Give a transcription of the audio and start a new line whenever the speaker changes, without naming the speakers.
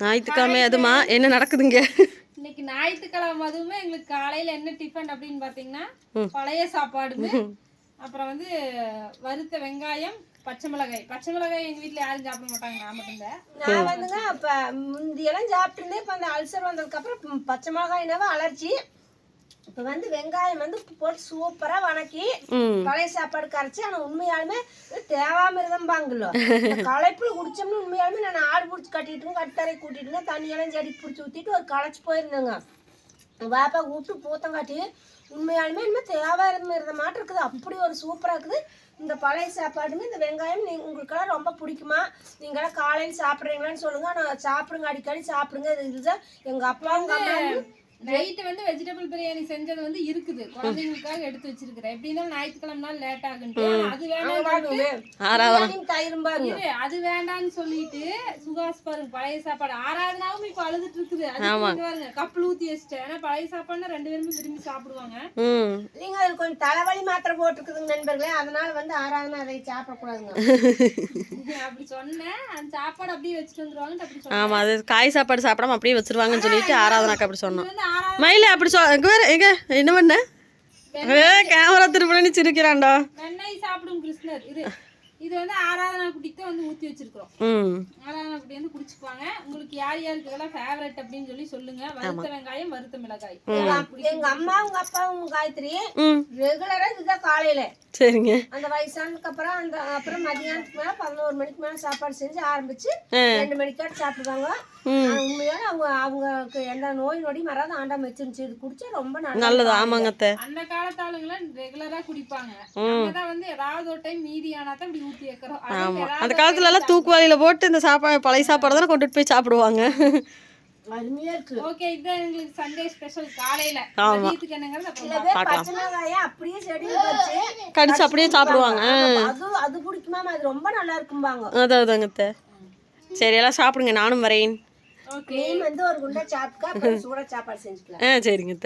ஞாயிற்றுக்கிழமை அதுமா? என்ன நடக்குதுங்க?
இன்னைக்கு ஞாயிற்றுக்கிழமை அதுவுமே எங்களுக்கு காலையில என்ன டிஃபன் அப்படின்னு பாத்தீங்கன்னா பழைய சாப்பாடுங்க. அப்புறம் வந்து வறுத்த வெங்காயம் பச்சை மிளகாய். பச்சை மிளகாய் எங்க வீட்ல யாரும் சாப்பிட மாட்டாங்க நான் மட்டும்தான்
நான் வந்துங்க அப்ப முந்தியெல்லாம் சாப்பிட்டுருந்தேன். இப்ப அந்த அல்சர் வந்ததுக்கு அப்புறம் பச்சை மிளகாய்னாவே அலர்ஜி இப்ப வந்து வெங்காயம் வந்து போட்டு சூப்பரா வணக்கி பழைய சாப்பாடு கரைச்சி ஆனா உண்மையாலுமே இது தேவாமிரதம்பாங்களோ இந்த களைப்புல குடிச்சோம்னு உண்மையாலுமே நான் ஆடு பிடிச்சி கட்டிட்டு கட்டரை கூட்டிட்டுங்க தண்ணியெல்லாம் செடிக்கு பிடிச்சி ஊத்திட்டு ஒரு களைச்சு போயிருந்தேங்க. பாப்பா கூப்பிட்டு பூத்தம் காட்டி உண்மையாலுமே இனிமேல் தேவாமிரதம் மாட்டம் இருக்குது. அப்படி ஒரு சூப்பரா இருக்குது. இந்த பழைய சாப்பாடுங்க இந்த வெங்காயம் நீ உங்களுக்கெல்லாம் ரொம்ப பிடிக்குமா? நீங்களாம் காலையில் சாப்பிட்றீங்களான்னு சொல்லுங்க. நான் சாப்பிடுங்க அடிக்கடி சாப்பிடுங்க. இது இதுதான் எங்க அப்பா அம்மா வந்து
நைட்டு வந்து வெஜிடபிள் பிரியாணி செஞ்சது வந்து இருக்குது. குழந்தைங்களுக்காக எடுத்து வச்சிருக்கிறேன். எப்படி இருந்தாலும் ஞாயிற்றுக்கிழமை நாள் லேட் ஆகுன்ட்டு. அது வேண்டாம்
ஆறாவது
அது வேண்டாம்னு சொல்லிட்டு சுகாஸ் பாருங்க பழைய சாப்பாடு. ஆறாவது நாளும் இப்ப அழுதுட்டு இருக்குது. அது இங்க பாருங்க கப்பல் ஊத்தி வச்சுட்டேன். ஆனா பழைய சாப்பாடுனா ரெண்டு பேருமே விரும்பி சாப்பிடுவாங்க.
ம்.
நீங்க அதுல கொஞ்சம் தலைவலி மாத்திரை போட்டுருக்குதுங்க நண்பர்களே. அதனால வந்து ஆறாவது அதை சாப்பிடக்கூடாதுங்க.
அப்படி சொன்னேன் அந்த சாப்பாடு அப்படியே வச்சுட்டு அப்படி சொன்னேன்
ஆமாம் அது காய் சாப்பாடு சாப்பிடாம அப்படியே வச்சிருவாங்கன்னு சொல்லிட்டு ஆராதனாக்கு அப்படி சொன்னோம்.
ஆறாவது
மயில அப்படி சொ எங்க என்ன ஏ கேமரா திருப்பி சிரிக்கிறான்டா.
வெண்ணெய் சாப்பிடும் கிருஷ்ணர். இது இது வந்து ஆராதனா குட்டிக்கு தான் வந்து ஊத்தி வச்சிருக்கிறோம். ஆராதனா குட்டி வந்து குடிச்சுக்குவாங்க. உங்களுக்கு யார் யாருக்கு இதெல்லாம் ஃபேவரட் அப்படின்னு சொல்லி சொல்லுங்க. வறுத்த வெங்காயம் வறுத்த மிளகாய்.
எங்க அம்மா உங்க அப்பா உங்க காயத்ரி ரெகுலரா இதுதான் காலையில.
சரிங்க.
அந்த வயசானதுக்கு அப்புறம் அந்த அப்புறம் மதியானத்துக்கு மேல பதினோரு மணிக்கு மேல சாப்பாடு செஞ்சு ஆரம்பிச்சு ரெண்டு மணிக்காட்டு சாப்பிடுவாங்க. ஆனா உண்மையால அவங்க அவங்களுக்கு எந்த நோய் நொடியும் வராது. ஆண்டாம வச்சிருந்துச்சு. இது குடிச்சா ரொம்ப நல்லது
நல்லது. ஆமாங்க அத்தை.
அந்த காலத்து ஆளுங்களாம் ரெகுலரா குடிப்பாங்க. நம்ம தான் வந்து ஏதாவது ஒரு டைம் மீதி ஆனா தான் இப்படி ஊத்தி வைக்கிறோம்.
அந்த காலத்துல எல்லாம் தூக்குவாளியில போட்டு இந்த சாப்பாடு பழைய சாப்பாடு தானே கொண்டுட்டு போய் சாப்பிடுவாங்க?
அருமையா இருக்கு.
ஓகே இதுதான் எங்களுக்கு சண்டே ஸ்பெஷல் காலையில.
அப்படியே செடியில்
கடிச்சு அப்படியே சாப்பிடுவாங்க.
அது அது பிடிக்குமா அது ரொம்ப நல்லா இருக்கும்பாங்க.
அதான் அதாங்க சரி எல்லாம் சாப்பிடுங்க நானும் வரேன்.
ஓகே
நீ வந்து ஒரு குண்டா சாப்பிட்டா அப்புறம் சூடா சாப்பாடு செஞ்சுக்கலாம்.
ஆ சரிங்க